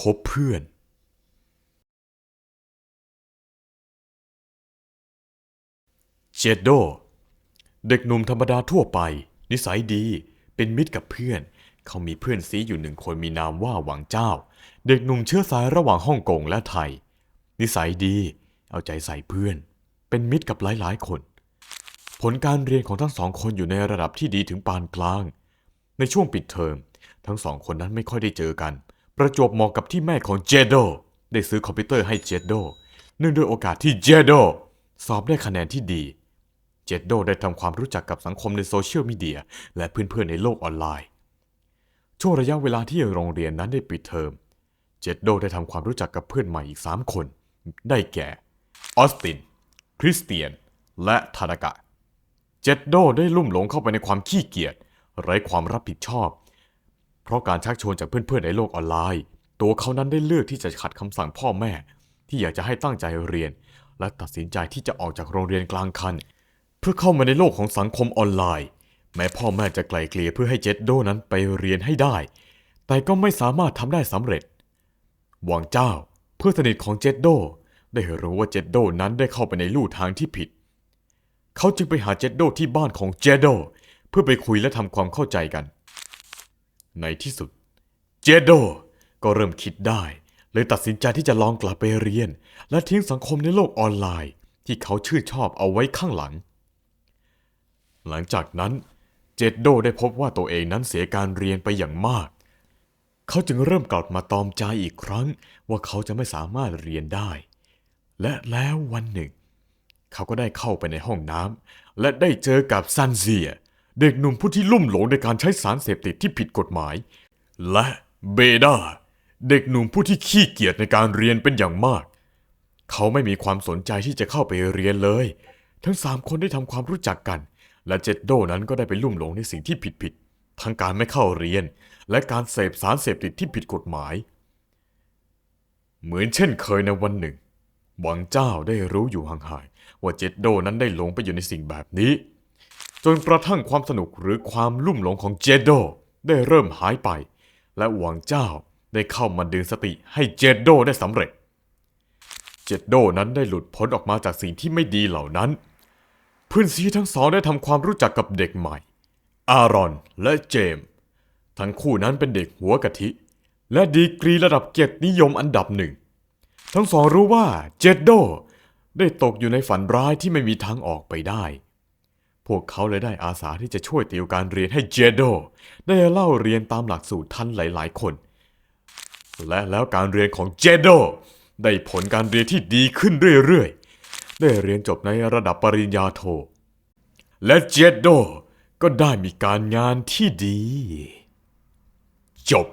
คบเพื่อนเจดโด เด็กหนุ่มธรรมดาทั่วไป นิสัยดี เป็นมิตรกับเพื่อน เขามีเพื่อนซีอยู่หนึ่งคนมีนามว่าหวังเจ้า เด็กหนุ่มเชื้อสายระหว่างฮ่องกงและไทย นิสัยดี เอาใจใส่เพื่อน เป็นมิตรกับหลายๆ คน ผลการเรียนของทั้งสองคนอยู่ในระดับที่ดีถึงปานกลาง ในช่วงปิดเทอม ทั้งสองคนนั้นไม่ค่อยได้เจอกัน ประจวบเหมาะกับที่แม่ของเจโดได้ซื้อคอมพิวเตอร์ให้เจโดเนื่องด้วยโอกาสที่เจโดสอบได้คะแนนที่ดี เจโดได้ทำความรู้จักกับสังคมในโซเชียลมีเดียและเพื่อนๆในโลกออนไลน์ ช่วงระยะเวลาที่โรงเรียนนั้นได้ปิดเทอม เจโดได้ทำความรู้จักกับเพื่อนใหม่อีก 3 คน ได้แก่ออสติน คริสเตียน และทานากะ เจโดได้ลุ่มหลงเข้าไปในความขี้เกียจไร้ความรับผิดชอบ เพราะการชักชวนจากเพื่อนๆในโลกออนไลน์ ตัวเขานั้นได้เลือกที่จะขัดคำสั่งพ่อแม่ ที่อยากจะให้ตั้งใจเรียน และตัดสินใจที่จะออกจากโรงเรียนกลางคัน เพื่อเข้ามาในโลกของสังคมออนไลน์ แม้พ่อแม่จะไกลเกลี่ยเพื่อให้เจดโดนั้นไปเรียนให้ได้ แต่ก็ไม่สามารถทำได้สำเร็จ หวังเจ้าเพื่อนสนิทของเจดโดได้รู้ว่าเจดโดนั้นได้เข้าไปในลู่ทางที่ผิด เขาจึงไปหาเจดโดที่บ้านของเจดโดเพื่อไปคุยและทำความเข้าใจกัน ในที่สุด เจโด ก็เริ่มคิดได้ เลยตัดสินใจที่จะลองกลับไปเรียน และทิ้งสังคมในโลกออนไลน์ ที่เขาชื่นชอบเอาไว้ข้างหลัง หลังจากนั้น เจโดได้พบว่าตัวเองนั้นเสียการเรียนไปอย่างมาก เขาจึงเริ่มกลับมาตอมใจอีกครั้ง ว่าเขาจะไม่สามารถเรียนได้ และแล้ววันหนึ่ง เขาก็ได้เข้าไปในห้องน้ำและได้เจอกับซันเซีย เด็กหนุ่มผู้ที่ลุ่มหลงในการใช้สารเสพติดที่ผิดกฎหมาย และเบดาเด็กหนุ่มผู้ที่ขี้เกียจในการเรียนเป็นอย่างมาก เขาไม่มีความสนใจที่จะเข้าไปเรียนเลย ทั้งสามคนได้ทำความรู้จักกัน และเจดโดนั้นก็ได้ไปลุ่มหลงในสิ่งที่ผิดๆทั้งการไม่เข้าเรียน และการเสพสารเสพติดที่ผิดกฎหมาย เหมือนเช่นเคยในวันหนึ่งหวังเจ้าได้รู้อยู่ห่างๆว่าเจดโดนั้นได้หลงไปอยู่ในสิ่งแบบนี้ จนกระทั่งความสนุกหรือความลุ่มหลงของเจโดได้เริ่มหายไป และหวังเจ้าได้เข้ามาดึงสติให้เจโดได้สำเร็จ เจโดนั้นได้หลุดพ้นออกมาจากสิ่งที่ไม่ดีเหล่านั้นเพื่อนซีทั้งสองได้ทำความรู้จักกับเด็กใหม่ อารอนและเจม ทั้งคู่นั้นเป็นเด็กหัวกะทิ และดีกรีระดับเกียรตินิยมอันดับหนึ่ง ทั้งสองรู้ว่าเจโดได้ตกอยู่ในฝันร้ายที่ไม่มีทางออกไปได้ พวกเขาเลยได้อาสาที่จะช่วยติวการเรียนให้เจโด ได้เล่าเรียนตามหลักสูตรทันหลาย ๆ คน และแล้วการเรียนของเจโด ได้ผลการเรียนที่ดีขึ้นเรื่อย ๆ ได้เรียนจบในระดับปริญญาโท และเจโดก็ได้มีการงานที่ดี จบ